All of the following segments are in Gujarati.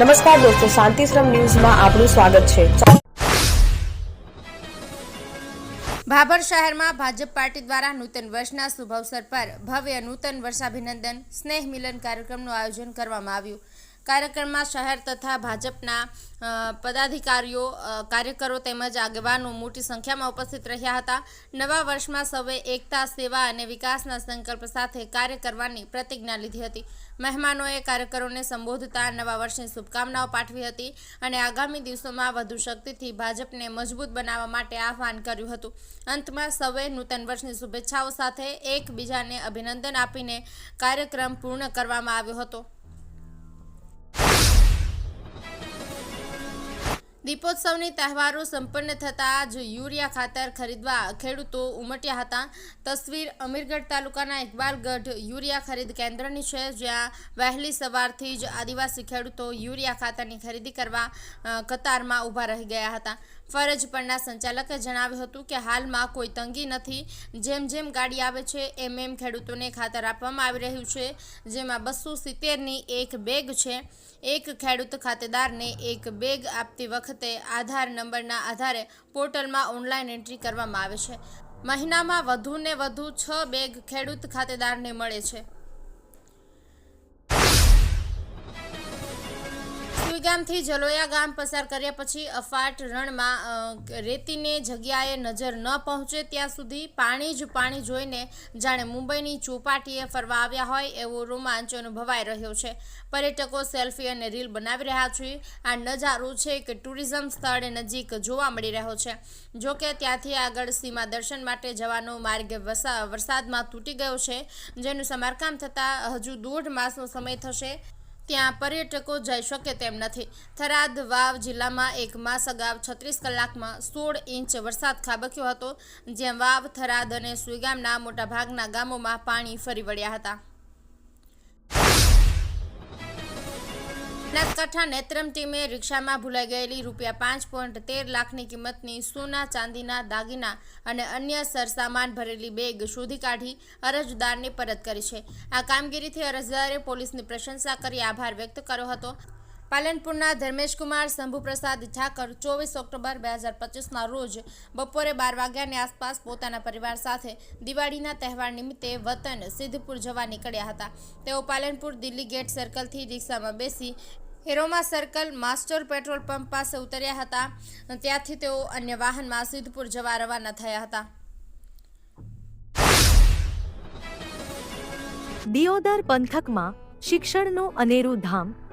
નમસ્કાર દોસ્તો શાંતિશ્રમ ન્યૂઝમાં આપનું સ્વાગત છે. ભાભર શહેરમાં ભાજપ પાર્ટી દ્વારા નૂતન વર્ષના શુભ અવસર પર ભવ્ય નૂતન વર્ષાભિનંદન, સ્નેહ મિલન કાર્યક્રમનું આયોજન કરવામાં આવ્યું. કાર્યક્રમમાં શહેર તથા ભાજપના પદાધિકારીઓ કાર્યકરો તેમજ આગેવાનો મોટી સંખ્યામાં ઉપસ્થિત રહ્યા હતા. નવા વર્ષમાં સૌએ એકતા, સેવા અને વિકાસના સંકલ્પ સાથે કાર્ય કરવાની પ્રતિજ્ઞા લીધી હતી. મહેમાનોએ કાર્યકરોને સંબોધતા નવા વર્ષની શુભકામનાઓ પાઠવી હતી અને આગામી દિવસોમાં વધુ શક્તિથી ભાજપને મજબૂત બનાવવા માટે આહવાન કર્યું હતું. અંતમાં સૌએ નૂતન વર્ષની શુભેચ્છાઓ સાથે એકબીજાને અભિનંદન આપીને કાર્યક્રમ પૂર્ણ કરવામાં આવ્યો હતો. દીપોત્સવની તહેવારો સંપન્ન થતાં જ યુરિયા ખાતર ખરીદવા ખેડૂતો ઉમટ્યા હતા. તસવીર અમીરગઢ તાલુકાના ઇકબાલગઢ યુરિયા ખરીદ કેન્દ્રની છે, જ્યાં વહેલી સવારથી જ આદિવાસી ખેડૂતો યુરિયા ખાતરની ખરીદી કરવા કતારમાં ઊભા રહી ગયા હતા. ફરજ પરના સંચાલકે જણાવ્યું હતું કે હાલમાં કોઈ તંગી નથી. જેમ જેમ ગાડી આવે છે, એમ એમ ખેડૂતોને ખાતર આપવામાં આવી રહ્યું છે, જેમાં બસો સિત્તેરની એક બેગ છે. એક ખેડૂત ખાતેદારને એક બેગ આપતી વખતે આધાર નંબરના આધારે પોર્ટલમાં ઓનલાઈન એન્ટ્રી કરવામાં આવે છે. મહિનામાં વધુને વધુ છ બેગ ખેડૂત ખાતેદારને મળે છે. સુઈગામથી જલોયા ગામ પસાર કર્યા પછી અફાટ રણમાં રેતીને જગ્યાએ નજર ન પહોંચે ત્યાં સુધી પાણી જ પાણી જોઈને જાણે મુંબઈની ચોપાટીએ ફરવા આવ્યા હોય એવો રોમાંચ અનુભવાઈ રહ્યો છે. પર્યટકો સેલ્ફી અને રીલ બનાવી રહ્યા છે. આ નજારો છે કે ટુરિઝમ સ્થળ નજીક જોવા મળી રહ્યો છે. જોકે ત્યાંથી આગળ સીમા દર્શન માટે જવાનો માર્ગ વરસાદમાં તૂટી ગયો છે. જેનું સમારકામ થતાં હજુ દોઢ માસનો સમય થશે. ત્યાં પર્યટકો જઈ શકે તેમ નથી. થરાદ વાવ જિલ્લામાં એક માસ અગાઉ છત્રીસ કલાકમાં સોળ ઇંચ વરસાદ ખાબક્યો હતો જ્યાં વાવ, થરાદ અને સુઈગામના મોટાભાગના ગામોમાં પાણી ફરી વળ્યા હતા. બનાસકાંઠા નેત્રમ ટીમે રિક્ષામાં ભૂલાઈ ગયેલી રૂપિયા પાંચ પોઈન્ટ તેર લાખની કિંમતની સોના, ચાંદીના, દાગીના અને અન્ય સરસામાન ભરેલી બેગ શોધી કાઢી અરજદારને પરત કરી છે. આ કામગીરીથી અરજદારે પોલીસની પ્રશંસા કરી, આભાર વ્યક્ત કર્યો હતો. પાલનપુરના ધર્મેશકુમાર શંભુપ્રસાદ ઠાકર ચોવીસ ઓક્ટોબર બે હજાર પચીસના રોજ બપોરે બાર વાગ્યાની આસપાસ પોતાના પરિવાર સાથે દિવાળીના તહેવાર નિમિત્તે વતન સિદ્ધપુર જવા નીકળ્યા હતા. તેઓ પાલનપુર દિલ્હી ગેટ સર્કલથી રિક્ષામાં બેસી હેરોમા સર્કલ, માસ્ટર પેટ્રોલ પંપ પાસે ઉતર્યા હતા. ત્યાંથી તેઓ અન્ય વાહનમાં સિદ્ધપુર જવા રવાના થયા હતા. દિયોદર પંથકમાં શિક્ષણનું અનેરું ધામ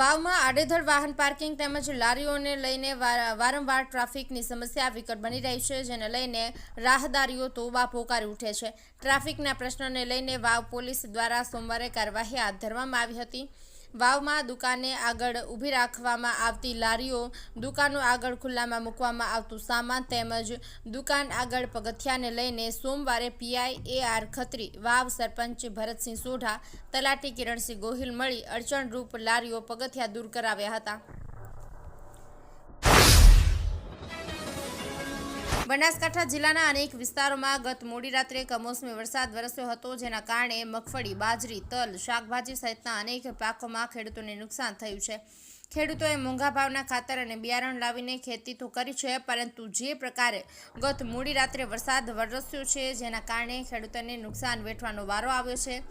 વાવમાં આડેધડ વાહન પાર્કિંગ તેમજ લારીઓને લઈને વારંવાર ટ્રાફિકની સમસ્યા વિકટ બની રહી છે, જેને લઈને રાહદારીઓ તોબા પોકારી ઉઠે છે. ટ્રાફિકના પ્રશ્નને લઈને વાવ પોલીસ દ્વારા સોમવારે કાર્યવાહી હાથ ધરવામાં આવી હતી. વાવમાં દુકાને આગળ ઊભી રાખવામાં આવતી લારીઓ દુકાનો આગળ ખુલ્લામાં મૂકવામાં આવતું સામાન તેમજ દુકાન આગળ પગથિયાને લઈને સોમવારે PI A R Khatri, Vav sarpanch Bharatsinh Sodha, તલાટી કિરણસિંહ ગોહિલ મળી અડચણરૂપ લારીઓ પગથિયા દૂર કરાવ્યા હતા. બનાસકાંઠા જિલ્લાના અનેક વિસ્તારોમાં ગત મોડી રાત્રે કમોસમી વરસાદ વરસ્યો હતો, જેના કારણે મગફળી, બાજરી, તલ, શાકભાજી સહિતના અનેક પાકોમાં ખેડૂતોને નુકસાન થયું છે. ખેડૂતોએ મોંઘા ભાવના ખાતર અને બિયારણ લાવીને ખેતી તો કરી છે, પરંતુ જે પ્રકારે ગત મોડી રાત્રે વરસાદ વરસ્યો છે, જેના કારણે ખેડૂતોને નુકસાન વેઠવાનો વારો આવ્યો છે.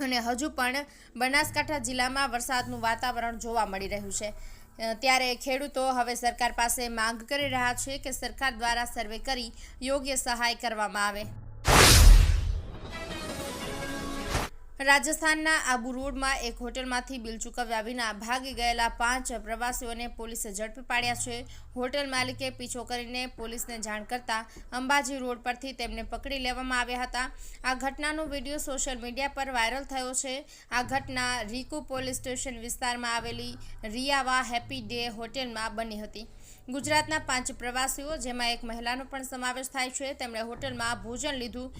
અને હજુ પણ બનાસકાંઠા જિલ્લામાં વરસાદનું વાતાવરણ જોવા મળી રહ્યું છે. ત્યારે ખેડૂતો હવે સરકાર પાસે માંગ કરી રહ્યા છે કે સરકાર દ્વારા સર્વે કરી યોગ્ય સહાય કરવામાં આવે. રાજસ્થાનના આબુ રોડમાં એક હોટલમાંથી બિલ ચૂકવ્યા વિના ભાગી ગયેલા પાંચ પ્રવાસીઓને પોલીસે ઝડપી પાડ્યા છે. હોટેલ માલિકે પીછો કરીને પોલીસને જાણ કરતા અંબાજી રોડ પરથી તેમને પકડી લેવામાં આવ્યા હતા. આ ઘટનાનો વીડિયો સોશિયલ મીડિયા પર વાયરલ થયો છે. આ ઘટના રીકુ પોલીસ સ્ટેશન વિસ્તારમાં આવેલી રિયાવા હેપી ડે હોટેલમાં બની હતી. ગુજરાતના પાંચ પ્રવાસીઓ, જેમાં એક મહિલાનો પણ સમાવેશ થાય છે. તેમણે હોટલમાં ભોજન લીધું.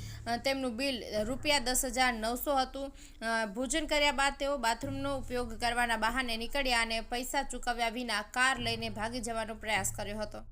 તેમનું બિલ રૂપિયા દસ હજાર નવસો હતું. ભોજન કર્યા બાદ તેઓ બાથરૂમનો ઉપયોગ કરવાના બહાને નીકળ્યા અને પૈસા ચૂકવ્યા વિના કાર લઈને ભાગી જવાનો પ્રયાસ કર્યો હતો.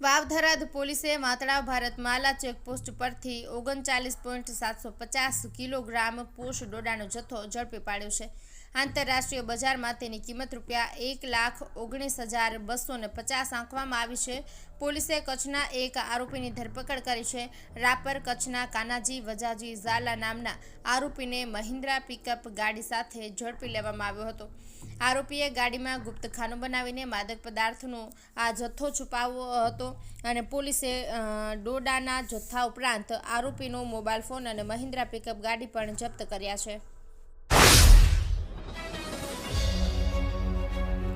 વાવધરાધ પોલીસે માતળાવ ભારત માલા ચેકપોસ્ટ પરથી ઓગણચાલીસ પોઈન્ટ સાતસો પચાસ કિલોગ્રામ પોષ ડોડાનો જથ્થો ઝડપી પાડ્યો છે. આંતરરાષ્ટ્રીય બજારમાં તેની કિંમત રૂપિયા એક લાખ ઓગણીસ હજાર બસો ને પચાસ આંકવામાં આવી છે. પોલીસે કચ્છના એક આરોપીની ધરપકડ કરી છે. રાપર કચ્છના કાનાજી વજાજી ઝાલા નામના આરોપીને મહિન્દ્રા પિકઅપ ગાડી સાથે ઝડપી લેવામાં આવ્યો હતો. આરોપીએ ગાડીમાં ગુપ્તખાનું બનાવીને માદક પદાર્થનો આ જથ્થો છુપાવ્યો હતો અને પોલીસે ડોડાના જથ્થા ઉપરાંત આરોપીનો મોબાઈલ ફોન અને મહિન્દ્રા પિકઅપ ગાડી પણ જપ્ત કર્યા છે.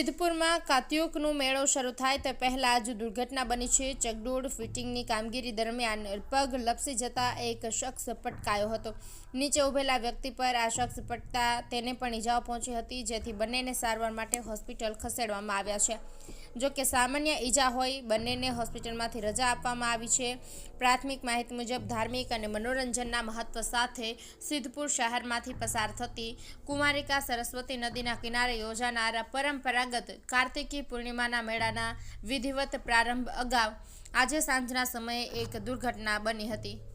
સિદ્ધપુરમાં કાત્યુકનો મેળો શરૂ થાય તે પહેલાં જ દુર્ઘટના બની છે. ચકડોળ ફિટિંગની કામગીરી દરમિયાન પગ લપસી જતા એક શખ્સ પટકાયો હતો. નીચે ઉભેલા વ્યક્તિ પર આ શખ્સ પટતા તેને પણ ઈજાઓ પહોંચી હતી, જેથી બંનેને સારવાર માટે હોસ્પિટલ ખસેડવામાં આવ્યા છે. જો કે સામાન્ય ઈજા હોય, બંનેને હોસ્પિટલમાંથી રજા આપવામાં આવી છે. પ્રાથમિક માહિતી મુજબ ધાર્મિક અને મનોરંજનના મહત્વ સાથે સિદ્ધપુર શહેરમાંથી પસાર થતી કુમારિકા સરસ્વતી નદીના કિનારે યોજાનાર પરંપરાગત કાર્તિકી પૂર્ણિમાના મેળાના વિધિવત પ્રારંભ અગાઉ આજે સાંજના સમયે એક દુર્ઘટના બની હતી.